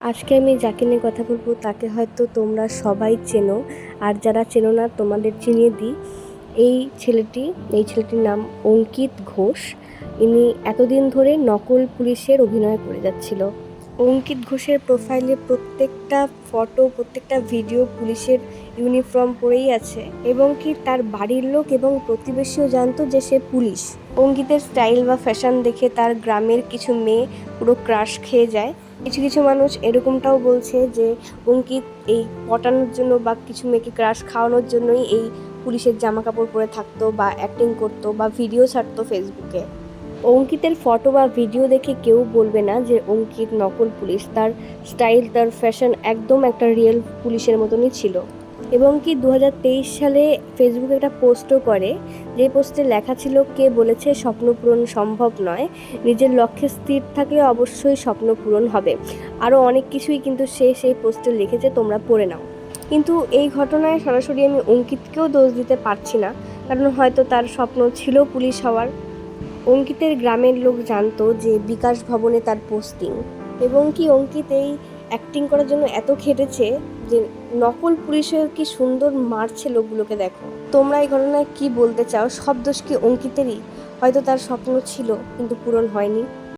আজকে আমি যাকে নিয়ে কথা বলব, তাকে হয়তো তোমরা সবাই চেনো। আর যারা চেনো না, তোমাদের চিনিয়ে দিই। এই ছেলেটি, এই ছেলেটির নাম অঙ্কিত ঘোষ। ইনি এতদিন ধরে নকল পুলিশের অভিনয় করে যাচ্ছিল। অঙ্কিত ঘোষের প্রোফাইলে প্রত্যেকটা ফটো, প্রত্যেকটা ভিডিও পুলিশের ইউনিফর্ম পরেই আছে। এবং কি তার বাড়ির লোক এবং প্রতিবেশীও জানতো যে সে পুলিশ। অঙ্কিতের স্টাইল বা ফ্যাশন দেখে তার গ্রামের কিছু মেয়ে পুরো ক্রাশ খেয়ে যায়। কিছু কিছু মানুষ এরকমটাও বলছে যে অঙ্কিত এই পটানোর জন্য বা কিছু মেয়েকে ক্রাশ খাওয়ানোর জন্যই এই পুলিশের জামা কাপড় পরে থাকতো বা অ্যাক্টিং করতো বা ভিডিও ছাড়তো ফেসবুকে অঙ্কিতের ফটো বা ভিডিও দেখে কেউ বলবে না যে অঙ্কিত নকল পুলিশ, তার স্টাইল তার ফ্যাশন একদম একটা রিয়েল পুলিশের মতনই ছিল। এবং কি দু হাজার তেইশ সালে ফেসবুকে একটা পোস্টও করে, যে পোস্টে লেখা ছিল, কে বলেছে স্বপ্ন পূরণ সম্ভব নয়? নিজের লক্ষ্যে স্থির থাকলে অবশ্যই স্বপ্ন পূরণ হবে। আরও অনেক কিছুই কিন্তু সে সেই পোস্টে লিখেছে, তোমরা পড়ে নাও। কিন্তু এই ঘটনায় সরাসরি আমি অঙ্কিতকেও দোষ দিতে পারছি না, কারণ হয়তো তার স্বপ্ন ছিল পুলিশ হওয়ার। অঙ্কিতের গ্রামের লোক জানতো যে বিকাশ ভবনে তার পোস্টিং এবং কি অঙ্কিত এই অ্যাক্টিং করার জন্য এত খেটেছে যে নকল পুলিশের কি সুন্দর মারছে লোকগুলোকে দেখো। তোমরা এই ঘটনায় কি বলতে চাও? সব দোষ কি অঙ্কিতেরই? হয়তো তার স্বপ্ন ছিল, কিন্তু পূরণ হয়নি।